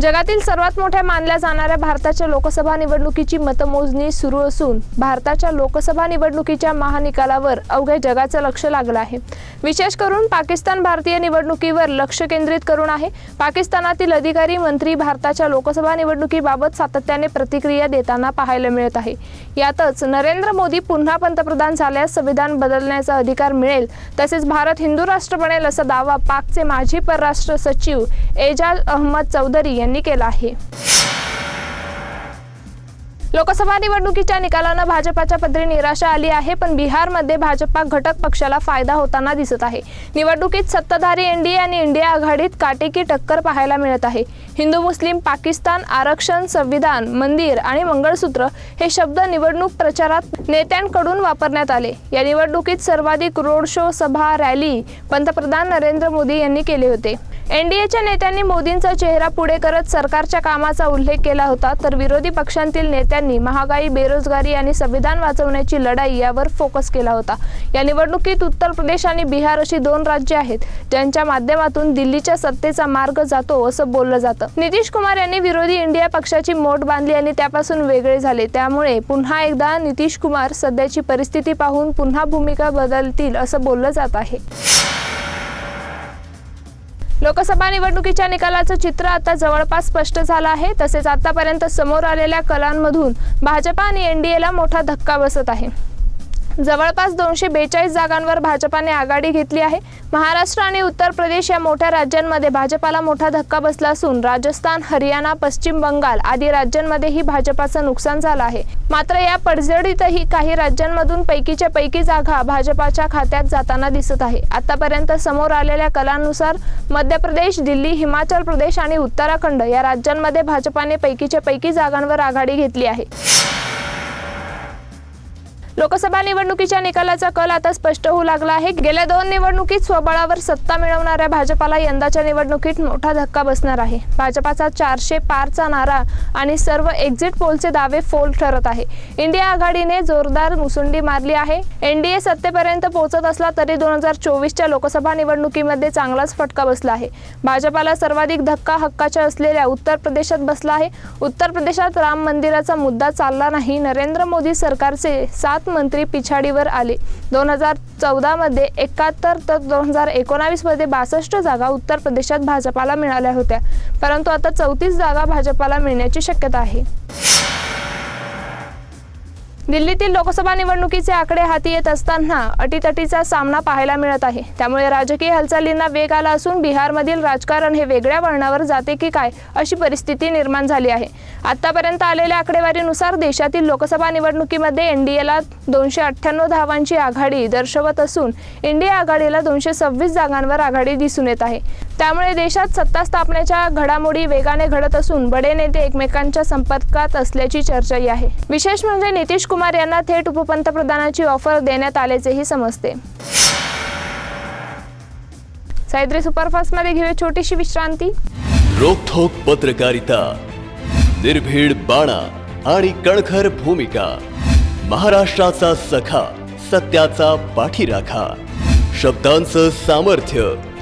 जगातील सर्वात मोठ्या मानल्या जाणाऱ्या भारताच्या लोकसभा निवडणुकीची मतमोजणी सुरू असून भारताच्या लोकसभा निवडणुकीच्या महानिकालावर अवघ्या जगाचं लक्ष लागलं आहे. विशेष करून पाकिस्तान भारतीय निवडणुकीवर लक्ष केंद्रित करून आहे. पाकिस्तानातील अधिकारी मंत्री भारताच्या लोकसभा निवडणुकीबाबत सातत्याने प्रतिक्रिया देताना पाहायला मिळत आहे. यातच नरेंद्र मोदी पुन्हा पंतप्रधान झाल्यास संविधान बदलण्याचा अधिकार मिळेल. तसेच भारत हिंदू राष्ट्र बनेल असा दावा पाकचे माजी परराष्ट्र सचिव एजाज अहमद चौधरी यांनी केला आहे. लोकसभा निवडणुकीच्या निकालानं भाजपाच्या पदरी निराशा आली आहे पण बिहारमध्ये भाजपा घटक पक्षाला फायदा होताना दिसत आहे. निवडणुकीत सत्ताधारी एनडीए आणि इंडिया आघाडीत काटेकी टक्कर पाहायला मिळत आहे. हिंदू मुस्लिम पाकिस्तान आरक्षण संविधान मंदिर आणि मंगळसूत्र हे शब्द निवडणूक प्रचारात नेत्यांकडून वापरण्यात आले. या निवडणुकीत सर्वाधिक रोड शो सभा रॅली पंतप्रधान नरेंद्र मोदी यांनी केले होते. एनडीएच्या नेत्यांनी मोदींचा चेहरा पुढे करत सरकारच्या कामाचा उल्लेख केला होता तर विरोधी पक्षांतील नेत्यांनी महागाई बेरोजगारी आणि संविधान वाचवण्याची लढाई यावर फोकस केला होता. या निवडणुकीत उत्तर प्रदेश आणि बिहार अशी दोन राज्य आहेत ज्यांच्या माध्यमातून दिल्लीच्या सत्तेचा मार्ग जातो असं बोललं जातं. नितीश कुमार यांनी विरोधी इंडिया पक्षाची मोठ बांधली आणि त्यापासून वेगळे झाले. त्यामुळे पुन्हा एकदा नितीश कुमार सध्याची परिस्थिती पाहून पुन्हा भूमिका बदलतील असं बोललं जात आहे. लोकसभा निवडणुकीच्या निकालाचं चित्र आता जवळपास स्पष्ट झालं आहे. तसेच आतापर्यंत समोर आलेल्या कलांमधून भाजपा आणि एनडीएला मोठा धक्का बसत आहे. जवळपास दोनशे बेचाळीस जागांवर भाजपाने आघाडी घेतली आहे. महाराष्ट्र आणि उत्तर प्रदेश या मोठ्या राज्यांमध्ये भाजपाला मोठा धक्का बसला असून राजस्थान हरियाणा पश्चिम बंगाल आदी राज्यांमध्येही भाजपाचं नुकसान झालं आहे. मात्र या पडझडीतही काही राज्यांमधून पैकीच्या पैकी जागा भाजपाच्या खात्यात जाताना दिसत आहे. आतापर्यंत समोर आलेल्या कलांनुसार मध्य प्रदेश दिल्ली हिमाचल प्रदेश आणि उत्तराखंड या राज्यांमध्ये भाजपाने पैकीच्या पैकी जागांवर आघाडी घेतली आहे. लोकसभा निवडणुकीच्या निकालाचा कल आता स्पष्ट होऊ लागला आहे. गेल्या दोन निवडणुकीत स्वबळावर सत्ता मिळवणाऱ्या भाजपाला यंदाच्या निवडणुकीत मोठा धक्का बसणार आहे. भाजपाचा चारशे पारचा नारा आणि सर्व एक्झिट पोलचे दावे फोल ठरत आहे. इंडिया आघाडीने जोरदार मुसुंडी मारली आहे. एनडीए सत्तेपर्यंत पोहोचत असला तरी दोन हजार चोवीसच्या लोकसभा निवडणुकीमध्ये चांगलाच फटका बसला आहे. भाजपाला सर्वाधिक धक्का हक्काच्या असलेल्या उत्तर प्रदेशात बसला आहे. उत्तर प्रदेशात राम मंदिराचा मुद्दा चालला नाही. नरेंद्र मोदी सरकारचे सात मंत्री पिछाडीवर आले. दोन हजार चौदामध्ये एकाहत्तर तर दोन हजार एकोणावीसमध्ये बासष्ट जागा उत्तर प्रदेशात भाजपाला मिळाल्या होत्या. परंतु आता चौतीस जागा भाजपाला मिळण्याची शक्यता आहे. दिल्लीतील लोकसभा निवडणुकीचे आकडे हाती येत असताना अटीतटीचा सामना पाहायला मिळत आहे. त्यामुळे राजकीय हालचालींना वेग आला असून बिहारमधील राजकारण हे वेगळ्या वळणावर जाते की काय अशी परिस्थिती निर्माण झाली आहे. आतापर्यंत आलेल्या आकडेवारीनुसार देशातील लोकसभा निवडणुकीमध्ये एनडीएला दोनशे अठ्ठ्याण्णव धावांची आघाडी दर्शवत असून इंडिया आघाडीला दोनशे सव्वीस जागांवर आघाडी दिसून येत आहे. त्यामुळे देशात सत्ता स्थापनेच्या घडामोडी वेगाने घडत असून बडे नेते एकमेकांच्या संपर्कात असल्याची चर्चाही आहे. विशेष म्हणजे नितीश कुमार यांना थेट उपपंतप्रधानाची ऑफर देण्यात आल्याचेही समजते. सह्याद्री सुपरफास्टमध्ये घेऊया छोटीशी विश्रांती. रोखोक पत्रकारिता निर्भीड बाणा आणि कणखर भूमिका महाराष्ट्राचा सखा सत्याचा पाठीराखा शब्दांचं सामर्थ्य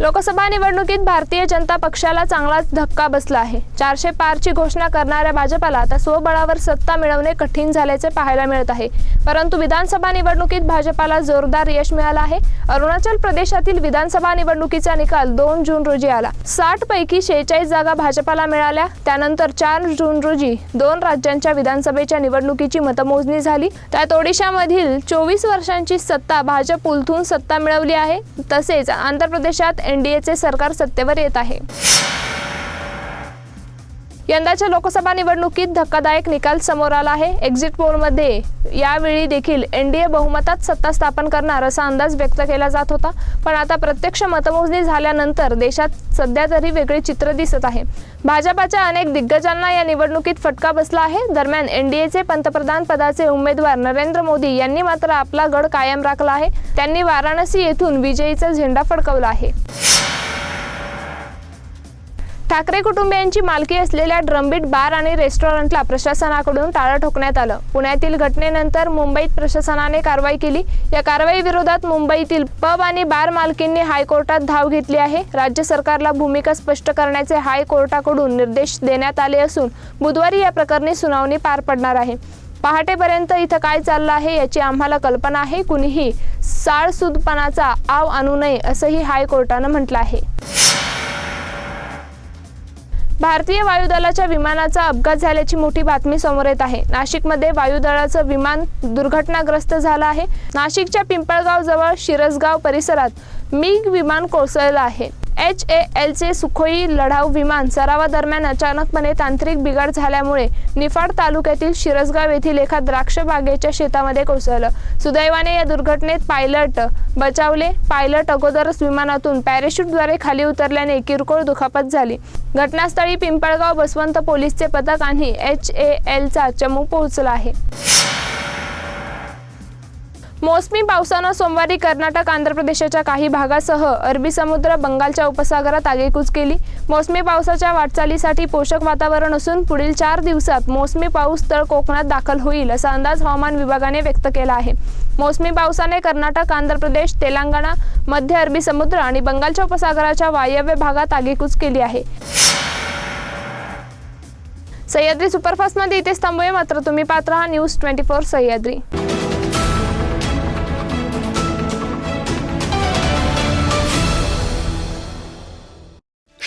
लोकसभा निवडणुकीत भारतीय जनता पक्षाला चांगलाच धक्का बसला आहे. चारशे पारची घोषणा करणाऱ्या भाजपाला आता स्वबळावर सत्ता मिळवणे कठीण झाल्याचे पाहायला मिळत आहे. परंतु विधानसभा निवडणुकीत भाजपाला जोरदार यश मिळालं आहे. अरुणाचल प्रदेशातील विधानसभा निवडणुकीचा निकाल दोन जून रोजी आला. साठ पैकी शेहेचाळीस जागा भाजपाला मिळाल्या. त्यानंतर चार जून रोजी दोन राज्यांच्या विधानसभेच्या निवडणुकीची मतमोजणी झाली. त्यात ओडिशामधील चोवीस वर्षांची सत्ता भाजप उलथून सत्ता मिळवली आहे. तसेच आंध्र प्रदेशात एनडीएचे सरकार सत्तेवर येत आहे. यंदाच्या लोकसभा निवडणुकीत धक्कादायक निकाल समोर आला आहे. एक्झिट पोलमध्ये यावेळी देखील एनडीए बहुमतात सत्ता स्थापन करणार असा अंदाज व्यक्त केला जात होता. पण आता प्रत्यक्ष मतमोजणी झाल्यानंतर देशात सध्या तरी वेगळे चित्र दिसत आहे. भाजपाच्या अनेक दिग्गजांना या निवडणुकीत फटका बसला आहे. दरम्यान एनडीएचे पंतप्रधान पदाचे उमेदवार नरेंद्र मोदी यांनी मात्र आपला गड कायम राखला आहे. त्यांनी वाराणसी येथून विजयीचा झेंडा फडकवला आहे. ठाकरे कुटुंबियांची मालकी असलेल्या ड्रमबीट बार आणि रेस्टॉरंटला प्रशासनाकडून टाळं ठोकण्यात आलं. पुण्यातील घटनेनंतर मुंबईत प्रशासनाने कारवाई केली. या कारवाई विरोधात मुंबईतील पब आणि बार मालकींनी हायकोर्टात धाव घेतली आहे. राज्य सरकारला भूमिका स्पष्ट करण्याचे हायकोर्टाकडून निर्देश देण्यात आले असून बुधवारी या प्रकरणी सुनावणी पार पडणार आहे. पहाटेपर्यंत इथं काय चाललं आहे याची आम्हाला कल्पना आहे. कुणीही साळसुदपणाचा आव आणू नये असंही हायकोर्टानं म्हटलं आहे. भारतीय वायुदलाच्या विमानाचा अपघात झाल्याची मोठी बातमी समोर येत आहे. नाशिकमध्ये वायुदलाचं विमान दुर्घटनाग्रस्त झालं आहे. नाशिकच्या पिंपळगाव जवळ शिरसगाव परिसरात मिग विमान कोसळलं आहे. एच ए एलचे सुखोई लढाऊ विमान सरावादरम्यान अचानकपणे तांत्रिक बिघाड झाल्यामुळे निफाड तालुक्यातील शिरसगाव येथील एका द्राक्ष बागेच्या शेतामध्ये कोसळलं. सुदैवाने या दुर्घटनेत पायलट बचावले. पायलट अगोदरच विमानातून पॅराशूटद्वारे खाली उतरल्याने किरकोळ दुखापत झाली. घटनास्थळी पिंपळगाव बसवंत पोलीसचे पथक आणि एच ए एलचा चमू पोहोचला आहे. मोसमी पावसानं सोमवारी कर्नाटक आंध्र प्रदेशाच्या काही भागासह अरबी समुद्र बंगालच्या उपसागरात आगेकूच केली. मोसमी पावसाच्या वाटचालीसाठी पोषक वातावरण असून पुढील चार दिवसात मोसमी पाऊस तळ कोकणात दाखल होईल असा अंदाज हवामान विभागाने व्यक्त केला आहे. मोसमी पावसाने कर्नाटक आंध्र प्रदेश तेलंगणा मध्य अरबी समुद्र आणि बंगालच्या उपसागराच्या वायव्य भागात आगेकूच केली आहे. सह्याद्री सुपरफास्टमध्ये इथेच थांबूया मात्र तुम्ही पात्र हा न्यूज ट्वेंटी फोर सह्याद्री.